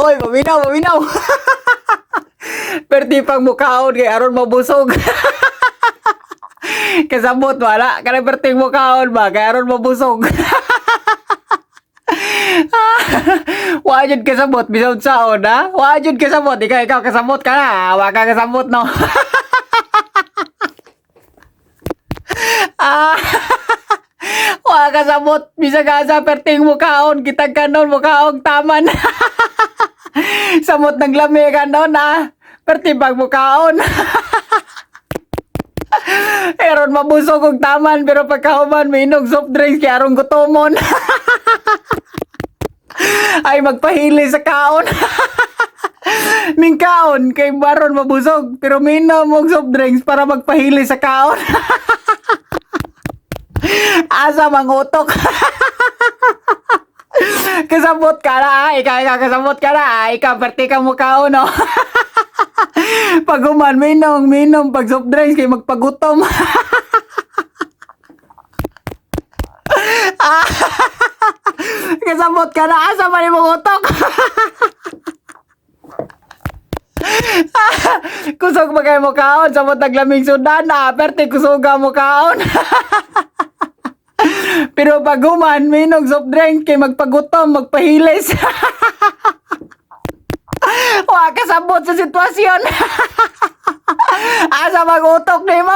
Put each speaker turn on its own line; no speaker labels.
Oy, maminaw, maminaw. Perti pang mukhaon kay aron mabusog. Kasabot wala, kanang perting mukhaon ba kay aron mabusog. Wajud kasabot bisaw saon ha. Wajud kasabot ikaw ikaw kasabot ka na. Wa ka kasabot no. ah. Wa kasabot bisa ka sa perting mukhaon kitag kanon mukhaong taman. Samot ng lami kanon ah. Perti pag mukhaon. Eron mabusog og taman pero pagkahuman minog soft drinks kay arong gutomon. Ay magpahili sa kaon. Ning kaon kay baron mabusog pero minom og soft drinks para magpahili sa kaon. Asa mangutok. Kasabot ka na, ah. ikaw, ikaw, kasabot ka na, ah. ikaw, perti ka mo kaon, no? Pag uman, minom, minom, pag soft drinks, kay magpagutom. Kasabot ka na, asa man yung utok. Kusog ba kayo mo kaon, sa naglamig sudan na, perte kusuga mo kaon. Pero pag uman, minog soft drink, kay magpagutom, magpahilis. Wa kasabot sa sitwasyon. Asa magutok ni